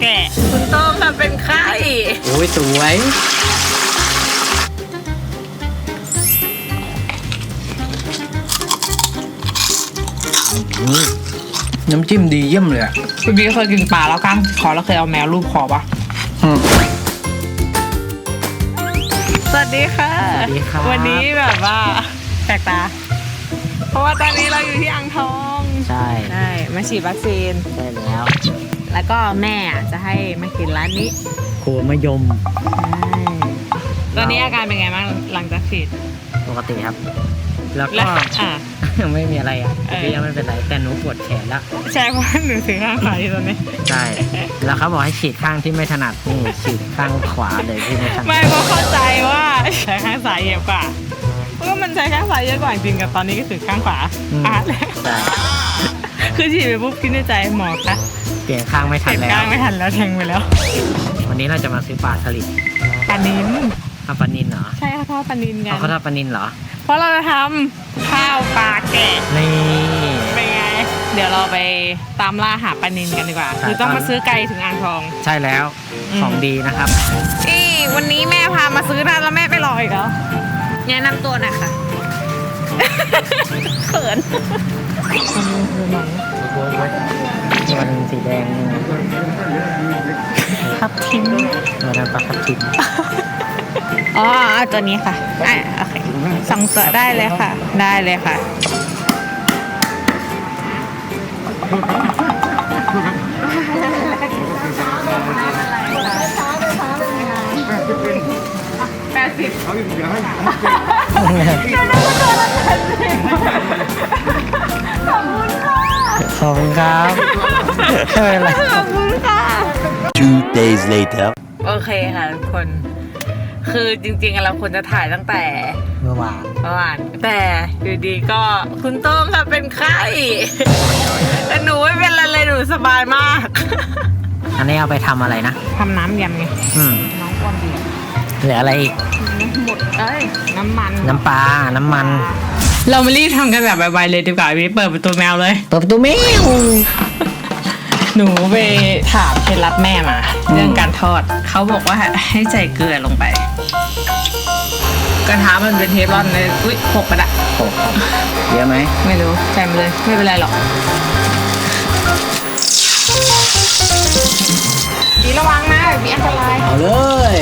แกะ คุณโต้งทำเป็นไข่โอ้ยสวยอืมน้ำจิ้มดีเยี่ยมเลยอะคุณบีเคยกินปลาแล้วก้างคอแล้วเคยเอาแมวรูปคอปะอืม สวัสดีค่ะ สวัสดีครับ วันนี้แบบว่าแปลกตา เพราะว่าตอนนี้เราอยู่ที่อ่างทอง ใช่ใช่มาฉีดวัคซีนใช่แล้ว แล้วก็แม่อะจะให้มากินร้านนี้ครัวมะยมตอนนี้อาการเป็นไงบ้างหลังจากฉีดปกติครับ แล้วแล้ก็วอะยังไม่มีอะไรอะเออก็ยังไม่เป็นไรแต่หนูปวดแขนแล้วใช่เพราะว่าหนูถือข้างขวาอยู่ตอนนี้ ใช่แล้วเขาบอกให้ฉีดข้างที่ไม่ถนัดนี่ฉีดข้างขวาเลยที่ไม่ถนัดไม่เพราะเข้าใจว่าใช้ข้างซ้ายเยอะกว่าเพราะว่ามันใช้ข้างซ้ายเยอะกว่าจริงๆกับตอนนี้ก็ถือข้างขวาอืมอะแล้วใช่คือฉีดไปปุ๊บคิดในใจหมอคะ เปลี่ยนข้างไม่ทัเห็นนแล้ก้าวงไม่ทันแล้วแทงไปแล้ววันนี้เราจะมาซื้อปลาสลิดปลานินเอาปลานินเหรอใช่ค่ะทอดปลานินกัเอานเขาทอดปลานินเหรอ เพราะเราจะทำข้าวปลาแกะนี่ เป็นไง เดี๋ยวเราไปตามล่าหาปลานินกันดีกว่า ใช่ คือต้องมาซื้อไกลถึงอ่างทอง ใช่แล้วอืม ของดีนะครับนี่วันนี้แม่พามาซื้อร้านแล้วแม่ไปรออีกแล้วแนะนำตัวหน่อยค่ะ เขินคือหนัง มันสีแดงทับทิมมันนั้นปลาทับทิมอ๋อเอาตัวนี้ค่ะอะโอเคสองตัวได้เลยค่ะ ได้เลยค่ะ แปดสิบขอบคุณค รับไม่เป็นไร ขอบคุณค่ะ Two days later. โอเคค่ะทุกคน คือจริงๆเราควรจะถ่ายตั้งแต่เมื่อวานเมื่อวาน แต่อยู่ดีก็คุณโต้งค่ะเป็นไข้แต่หนูไม่เป็นอะไรเลยหนูสบายมาก อันนี้เอาไปทำอะไรนะ ทำน้ำยำไง อืมน้องอ้วนดีเหลืออะไรอีก หมดเอ้ย น้ำมัน น้ำปลา น้ำมัน เรามารีบทำกันแบบไวๆเลยดีกว่าพี่เปิดประตูแมวเลย เปิดประตูแมว หนูไปถามเคล็ดลับแม่มา เรื่องการทอด เขาบอกว่าให้ใส่เกลือลงไป กระทะมันเป็นเทฟลอนเลยอุ้ยหกไปละโอ้โหเยอะไหมไม่รู้ใส่มาเลย ไม่เป็นไรหรอกดีระวังนะมีอันตราย เอาเลย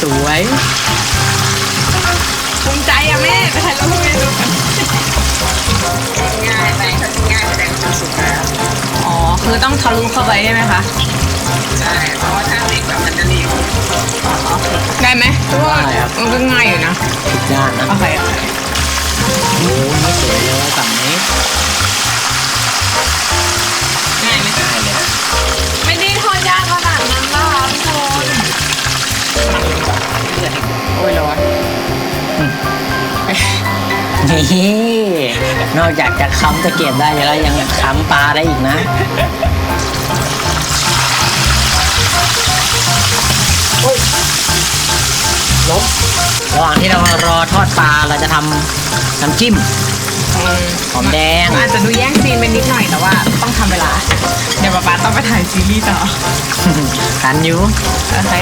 สวยภูมิใจอะแม่ไปถ่ายรูปให้ดูกันง่ายไปง่ายแสดงความสุขแล้วอ๋อคือต้องทะลุเข้าไปใช่ไหมคะใช่เพราะว่าถ้าเล็กแบบมันจะเหนียวได้ไหมเพราะว่าได้ครับมันก็ง่ายอยู่นะสุดยอดนะโอเคโอเคโอ้ยนี่สวยเลยฝั่งนี้ง่ นี่นอกจากจะค้ำตะเกียบได้แล้วยังค้ำปลาได้อีกนะล้มระหว่างที่เรารอทอดปลาเราจะทำน้ำจิ้มหอมแดงอาจจะดูแย่งซีนไปนิดหน่อยแต่ว่าต้องทำเวลา เดี๋ยวป๊าป๊าต้องไปถ่ายซีรีส์ต่อทันอยู่โอเค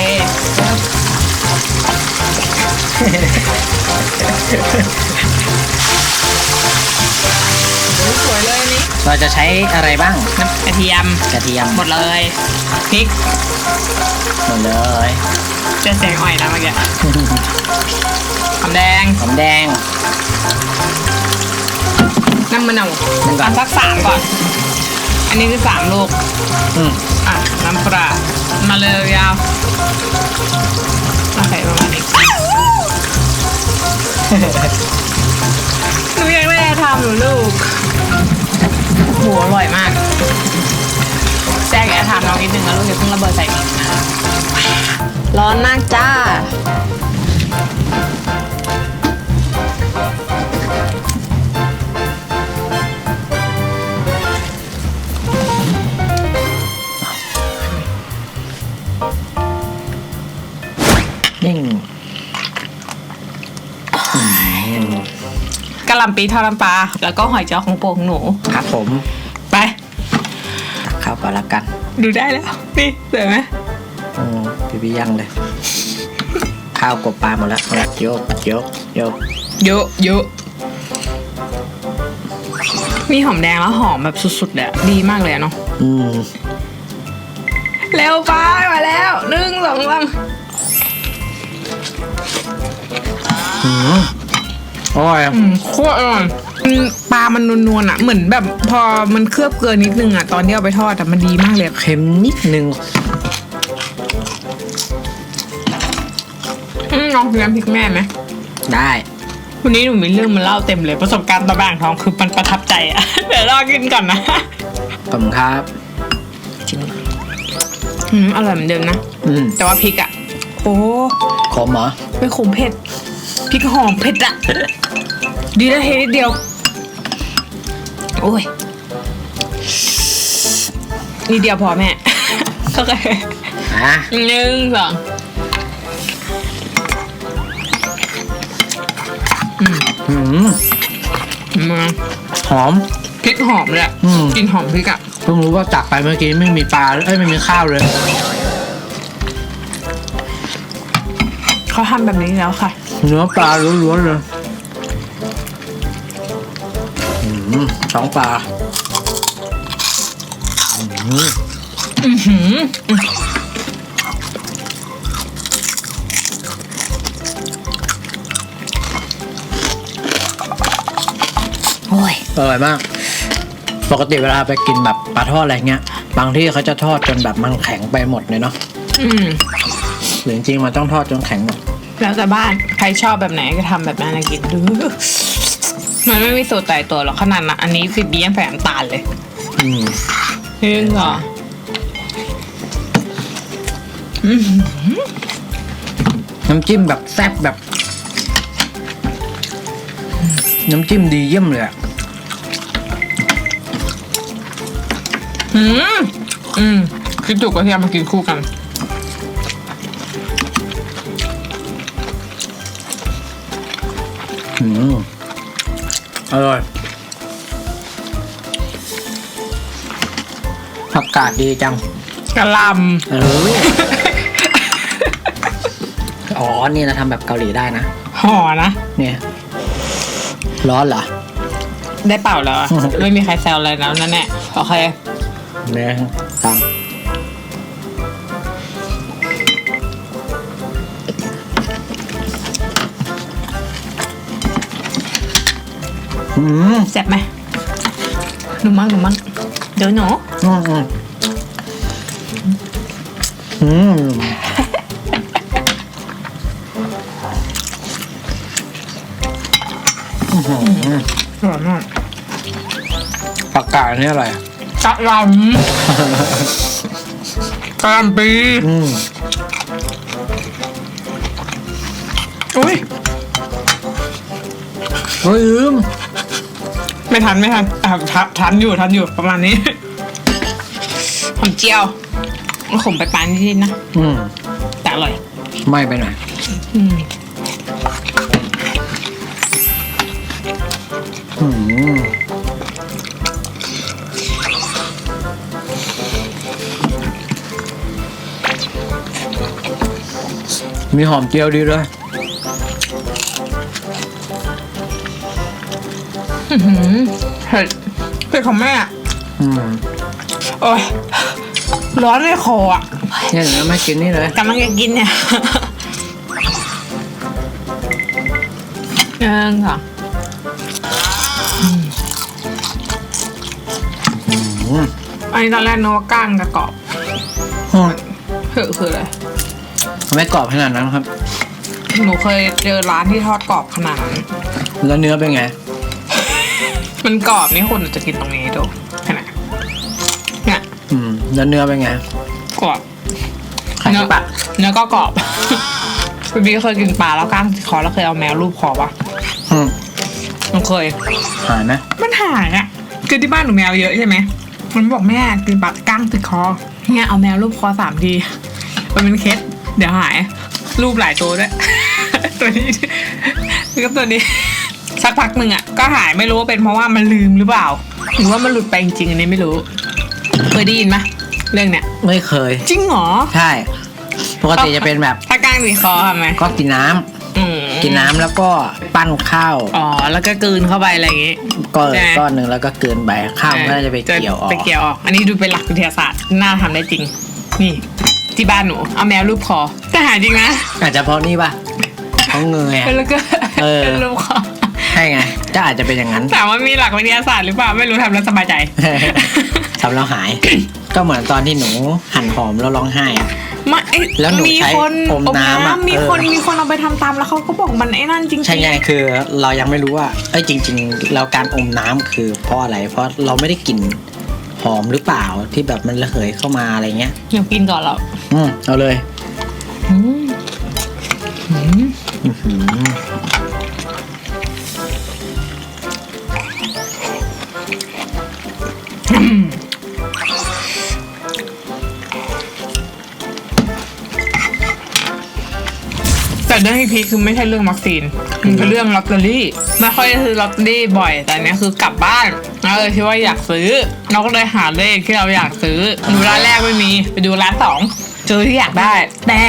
สวยเลยนี่เราจะใช้อะไรบ้างน้ำกระเทียมกระเทียมหมดเลยพริกหมดเลยเจะเสียงอ่อยนะเมื่อกี้หอมแดงหอมแดง น้ำมะนาวมันก่อนเอาสักสามก่อน อันนี้คือสามลูก อืมอะ น้ำปลามาเลยยาวโอเคประมาณนี้หนูยังไม่ได้ทำหนูลูกโห อร่อยมากแจ๊กแอบถามน้องนิดนึงนะลูกอย่าเพิ่งระเบิดใส่อีกนะร้อนมากจ้านิ่งอืมกะหล่ำปีทอดน้ำปลาแล้วก็หอยจ้อของโปรของหนู ครับผมไปตั กข้าวก่อนละกัน ดูได้แล้ว นี่เสวยไหมโอ้พี่พี่ยังเลย ข้าวกบปลาหมดแล้วเอาละโยกโยกโยกเยอะเยอะมีหอมแดงแล้วหอมแบบสุดๆเลยอะดีมากเลยอะเนาะอืมเร็วไปมาแล้วหนึ่งสองสามอืมอร่อยอืมโคตรอร่อยอืม ปลามันนวลๆอะ เหมือนแบบพอมันเคลือบเกลือนิดนึงอะ ตอนที่เอาไปทอดแต่มันดีมากเลยอะเค็มนิดนึงอืมลองกินน้ำพริกแม่ไหมได้ วันนี้หนูมีเรื่องมาเล่าเต็มเลย ประสบการณ์ตะบางทองคือมันประทับใจอะ เดี๋ยวรอกินก่อนนะขอบคุณครับจริงอืมอร่อยเหมือนเดิมนะ อืมแต่ว่าพริกอะ โอ้ขมเหรอไม่ขมเผ็ดพริกหอมเผ็ดอะ ดีนะเทนิดเดียว โอ้ยนิดเดียวพอแม่ โอเคอะหนึ่งสองอืมมาหอม พริกหอมเลยอะอืม กลินหอมพริกอะเพิ่งรู้ว่าตักไปเมื่อกี้ไม่มีปลาเอ้ยไม่มีข้าวเลย เขาทำแบบนี้แล้วค่ะ เนื้อปลาล้วนๆเลยอืม ท้องปลาอือหือโอ้ยอร่อยมาก ปกติเวลาไปกินแบบปลาทอดอะไรเงี้ย บางที่เขาจะทอดจนแบบมันแข็งไปหมดเลยเนาะอืมหรือจริงๆมันต้องทอดจนแข็งหมด แล้วแต่บ้าน ใครชอบแบบไหนก็ทำแบบนั้นนะกินดู มันไม่มีสูตรตายตัวหรอกขนาดนะอันนี้ฟิบบี้ยังแฝงน้ำตาลเลยอืมหนึ่งสองน้ำจิ้มแบบแซ่บแบบ น้ำจิ้มดีเยี่ยมเลยอะอืมอืมคิดถูกก็ที่เอามากินคู่กัน อืม อร่อย ผักกาดดีจัง กะหลเออ อ๋อ นี่เราทำแบบเกาหลีได้นะำห่อนะ เนี่ย ร้อนเหรอ ได้เปล่าแล้วอะ ไม่มีใครแซวอะไรแล้วนั่นแหละโอเค เนี่ยตัง อืมแซ่บไหมหนูมั่งหนูมั่งเดี๋ยวหนูอืมอืมอืมอื้อหืออร่อยมากผักกาดนี่อะไรกะหล่ำกะหล่ำปีอืมอุ้ยเฮ้ยลืม ไม่ทันไม่ทันอะทันทันอยู่ทันอยู่ประมาณนี้ หอมเจียวมันขมไปปานนิดๆนะอืมแต่อร่อย ไม่ไปหน่อยอืมอืมมีหอมเจียวดีด้วย เผ็ดเผ็ดของแม่อะอืมโอ้ยร้อนในคออะเนี่ยเดี๋ยวไม่กินนี่เลยกำลังจะกินเนี่ยเอิงค่ะอืมอันนี้ตอนแรกนึกว่าก้างจะกรอบอืมคือคืออะไรไม่กรอบขนาดนั้นครับ หนูเคยเจอร้านที่ทอดกรอบขนาดนั้นแล้วเนื้อเป็นไง มันกรอบนี่คุณจะกินตรงนี้ดูขนาดเนี่ยอืมแล้วเนื้อเป็นไงกรอบแข็งเนื้อปะเนื้อก็กรอบพี่บี้เคยกินปลาแล้วก้างติดคอแล้วเคยเอาแมวรูปคอปะอืมหนูเคย หายไหมมันหายอะคือที่บ้านหนูแมวเยอะใช่ไหมมันบอกแม่กินปลาก้างติดคอเนี่ยเอาแมวรูปคอสามทีมันเป็นเคสเดี๋ยวหาย รูปหลายตัวด้วย ตัวนี้แล้วก็ตัวนี้ สักพักหนึ่งอะก็หายไม่รู้ว่าเป็นเพราะว่ามันลืมหรือเปล่า หรือว่ามันหลุดไปจริงๆอันนี้ไม่รู้ เคยได้ยินไหมเรื่องเนี้ยไม่เคย จริงเหรอใช่ปกติจะเป็นแบบถ้ากลางติดคอทำไมก็กินน้ำอืมกินน้ำแล้วก็ปั้นข้าวอ๋อแล้วก็กลืนเข้าไปอะไรอย่างงี้ก็ใช่ไหมก้อนหนึ่งแล้วก็เกินไปข้าวมันก็จะไปเกี่ยวออกไปเกี่ยวออกอันนี้ดูเป็นหลักวิทยาศาสตร์น่าทำได้จริง นี่ ที่บ้านหนูเอาแมวรูปคอแต่หาจริงนะอาจจะเพราะนี่ป่ะเพราะเงยอะแล้วก็เออเป็นรูปคอใช่ ไงก็อาจจะเป็นอย่างนั้น ถามว่ามีหลักวิทยาศาสตร์หรือเปล่าไม่รู้ทำแล้วสบายใจ ทำแล้วหาย ก็เหมือนตอนที่หนูหั่นหอมแล้วร้องไห้อะ มาเอ้ยแล้วหนูมีใช้คนอมน้ำอะมีเออคนมีคนเอาไปทำตามแล้วเขาก็บอกมันไอ้นั่นจริงๆ ใช่ไงคือเรายังไม่รู้ว่าเอ้ยจริง ๆ เราการอมน้ำคือเพราะอะไร เพราะเราไม่ได้กลิ่นหอมหรือเปล่าที่แบบมันระเหยเข้ามาอะไรเงี้ย เดี๋ยวกินก่อนเราอืมเอาเลย อืม เรื่องที่พีคคือไม่ใช่เรื่องวัคซีนมันคือเรื่องลอตเตอรี่ไม่ค่อยซื้อลอตเตอรี่บ่อย แต่เนี้ยคือกลับบ้านแล้วเลยคิดว่าอยากซื้อ เราก็เลยหาเลขที่เราอยากซื้อดูร้านแรกไม่มี ไปดูร้านสองเจอที่อยากได้ แต่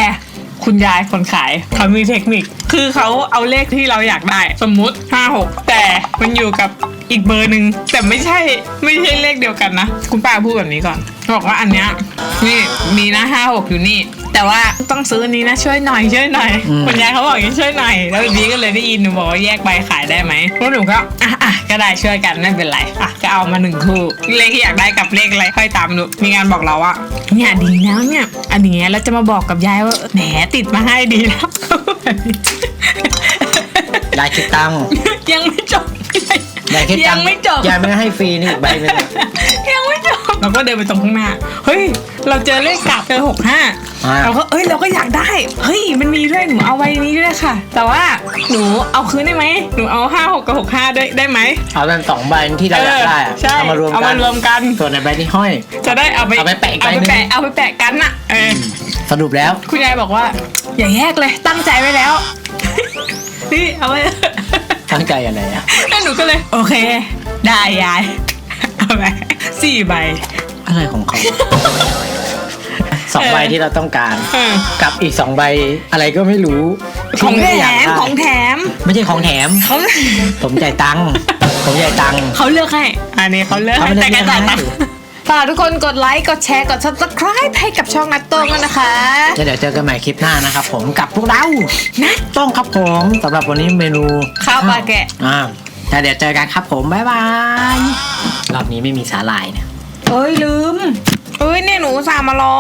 คุณยายคนขายเขามีเทคนิค คือเขาเอาเลขที่เราอยากได้ สมมุติห้าหกแต่มันอยู่กับอีกเบอร์หนึ่งแต่ไม่ใช่ไม่ใช่เลขเดียวกันนะ คุณป้าพูดแบบนี้ก่อนบอกว่าอันเนี้ยนี่มีนะห้าหกอยู่นี่ แต่ว่าต้องซื้ออันนี้นะช่วยหน่อยช่วยหน่อยอืม คุณยายเขาบอกอย่างนี้ช่วยหน่อย แล้วบีก็เลยได้ยินหนูบอกว่าแยกใบขายได้ไหมพวกหนูก็อะอะก็ได้ช่วยกันไม่เป็นไรอะก็เอามาหนึ่งคู่เลขที่อยากได้กับเลขอะไรค่อยตามหนูมีงานบอกเราว่าเนี่ยดีแล้วเนี่ยอันนี้แล้วจะมาบอกกับยายว่าแหมติดมาให้ดีแล้ว ยายคิดตังค์ยังไม่จบยายคิดตัยังงค์ไม่จบ ยายไม่ให้ฟรีนี่อีกใบหนึงยังไม่จบ เราก็เดินไปตรงข้างหน้า เฮ้ย เราเจอเลขกลับเจอหกห้าอ่าเราก็เอ้ยเราก็อยากได้ เฮ้ยมันมีด้วยหนูเอาไว้นี้ด้วยค่ะ แต่ว่าหนูเอาคืนได้ไหมหนูเอาห้าหกกับหกห้าได้ได้ไหมเอาเป็นสองใบที่เราอยากได้อะใช่เอามารวมเอากัมานรวมกันส่วนในใบที่ห้อย จะได้เอาไปเอาไปแปะอีกเอาใบไปหนึ่งแปะเอาไปแปะกันน่ะเอออสรุปแล้วคุณยายบอกว่า อย่าแยกเลยตั้งใจไว้แล้วนี่เอาไว้ตั้งใจอะไรอะแล้วหนูก็เลย โอเค ได้ยายเอาไป สี่ใบ อะไรของเขา สองใบที่เราต้องการ เออ กับอีกสองใบอะไรก็ไม่รู้ของแถที่ไได้ยากมได้ของแถมไม่ใช่ของแถม เขาผมจ่ายตังค์ผมจ่ายตังค์ เขาเลือกให้ อันนี้เขาเลือกเขาให้ไม่ได้แต่กันจ่ายเลืตัอกงให้ค์ฝากทุกคนกดไลค์กดแชร์กด subscribe ให้กับช่องนัดโต้งกันนะคะ แล้วเดี๋ยวเจอกันใหม่คลิปหน้านะครับผมกับพวกเรานะต้องครับผมสำหรับวันนี้เมนูข้าวปลาแกะ อ่า แล้วเดี๋ยวเจอกันครับผม บ๊ายบาย รอบนี้ไม่มีสาหร่ายเนี่ยเอ้ยลืม เอ้ยเนี่ยหนูอุตสามารอ